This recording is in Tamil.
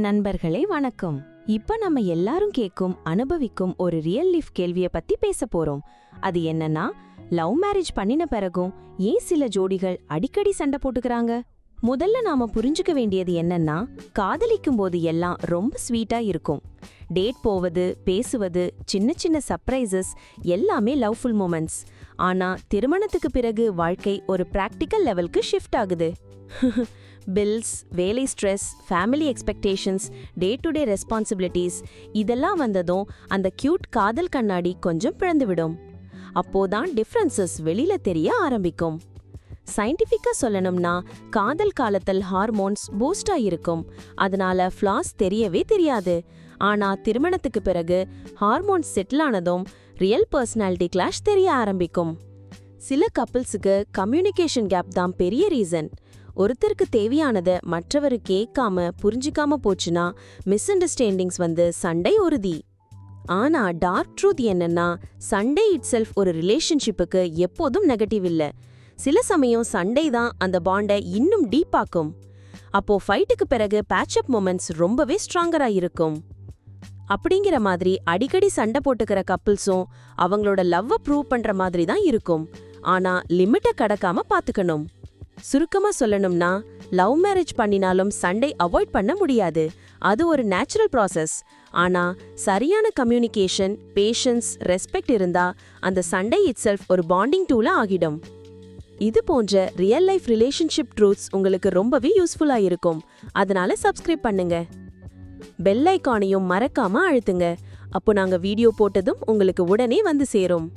நண்பர்களே வணக்கம். இப்ப நம்ம எல்லாரும் கேட்கும் அனுபவிக்கும் ஒரு ரியல் லைஃப் கேள்விய பத்தி பேச போறோம். அது என்னன்னா லவ் மேரேஜ் பண்ணின பிறகும் ஏன் சில ஜோடிகள் அடிக்கடி சண்டை போட்டுக்கறாங்க? முதல்ல நாம புரிஞ்சுக்க வேண்டியது என்னன்னா காதலிக்கும் போது எல்லாம் ரொம்ப ஸ்வீட்டா இருக்கும். டேட் போவது பேசுவது சின்ன சின்ன சர்ப்ரைசஸ் எல்லாமே லவ்ஃபுல் மூமெண்ட்ஸ் ஆனா திருமணத்துக்கு பிறகு வாழ்க்கை ஒரு பிராக்டிக்கல் லெவலுக்கு ஷிஃப்ட் ஆகுது. பில்ஸ் வேலை stress family expectations day to day responsibilities இதெல்லாம் வந்ததும் அந்த கியூட் காதல் கண்ணாடி கொஞ்சம் பிழந்துவிடும் அப்போதான் டிஃப்ரென்சஸ் வெளியில தெரிய ஆரம்பிக்கும். சயின்டிஃபிக்காக சொல்லணும்னா காதல் காலத்தில் ஹார்மோன்ஸ் பூஸ்டா இருக்கும் அதனால ஃப்ளாஸ் தெரியவே தெரியாது. ஆனா திருமணத்துக்கு பிறகு ஹார்மோன்ஸ் செட்டில் ஆனதும் ரியல் பர்சனாலிட்டி கிளாஷ் தெரிய ஆரம்பிக்கும். சில கப்பிள்ஸுக்கு கம்யூனிகேஷன் கேப் தான் பெரிய ரீசன் ஒருத்தருக்கு தேவையானதை மற்றவர் கேட்காம புரிஞ்சிக்காம போச்சுன்னா மிஸ் அண்டர்ஸ்டாண்டிங்ஸ் வந்து சண்டை உறுதி. ஆனா டார்க் ட்ரூத் என்னன்னா சண்டே இட் செல்ஃப் ஒரு ரிலேஷன்ஷிப்புக்கு எப்போதும் நெகட்டிவ் இல்ல. சில சமயம் சண்டை தான் அந்த பாண்டை இன்னும் டீப்பாக்கும் அப்போ ஃபைட்டுக்கு பிறகு பேட்சப் மூமெண்ட்ஸ் ரொம்பவே ஸ்ட்ராங்கரா இருக்கும். அப்படிங்கிற மாதிரி அடிக்கடி சண்டை போட்டுக்கிற கப்புள்ஸும் அவங்களோட லவ்வை ப்ரூவ் பண்ற மாதிரி தான் இருக்கும். ஆனா லிமிட்டை கடக்காம பாத்துக்கணும். சுருக்கமா சொல்லணும்னா லவ் மேரேஜ் பண்ணினாலும் சண்டை அவாய்ட் பண்ண முடியாது. அது ஒரு நேச்சுரல் ப்ராசஸ். ஆனா சரியான கம்யூனிகேஷன் பேஷன்ஸ் ரெஸ்பெக்ட் இருந்தா அந்த சண்டை இட் செல்ஃப் ஒரு பாண்டிங் டூல ஆகிடும். இது போன்ற ரியல் லைஃப் ரிலேஷன்ஷிப் ட்ரூத்ஸ் உங்களுக்கு ரொம்பவே யூஸ்ஃபுல்லா இருக்கும். அதனால சப்ஸ்கிரைப் பண்ணுங்க. பெல் ஐக்கானையும் மறக்காம அழுத்துங்க. அப்போ நாங்க வீடியோ போட்டதும் உங்களுக்கு உடனே வந்து சேரும்.